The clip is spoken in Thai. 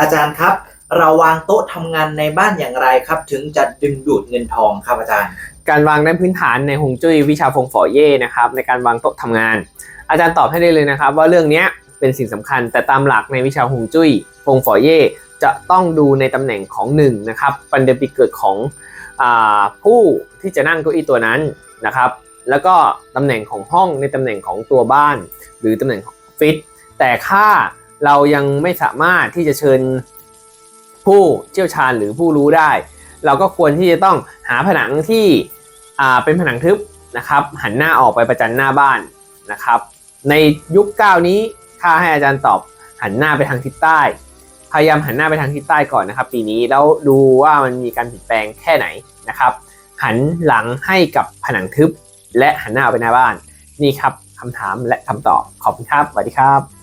อาจารย์ครับ เราวางโต๊ะทำงานในบ้านอย่างไรครับ ถึงจะดึงดูดเงินทองครับอาจารย์ การวางด้านพื้นฐานในฮวงจุ้ยวิชาฟงฝอเย่นะครับในการวางโต๊ะทำงาน อาจารย์ตอบให้ได้เลยนะครับ ว่าเรื่องนี้เป็นสิ่งสำคัญ แต่ตามหลักในวิชาฮวงจุ้ยฟงฝอเย่จะต้องดูในตำแหน่งของหนึ่งนะครับปันเดือนปีเกิดของอผู้ที่จะนั่งเก้าอี้ตัวนั้นนะครับแล้วก็ตำแหน่งของห้องในตำแหน่งของตัวบ้าน หรือตำแหน่งของออฟฟิศแต่ถ้า เรายังไม่สามารถที่จะเชิญผู้เชี่ยวชาญหรือผู้รู้ได้ เราก็ควรที่จะต้องหาผนังที่เป็นผนังทึบนะครับ หันหน้าออกไปประจันหน้าบ้านนะครับ ในยุคเก้านี้ถ้าให้อาจารย์ตอบหันหน้าไปทางทิศใต้ พยายามหันหน้าไปทางทิศใต้ก่อนนะครับ ปีนี้แล้วดูว่ามันมีการเปลี่ยนแปลงแค่ไหนนะครับ หันหลังให้กับผนังทึบ และหันหน้าออกไปหน้าบ้านนี่ครับคำถามและคำตอบขอบคุณครับสวัสดีครับ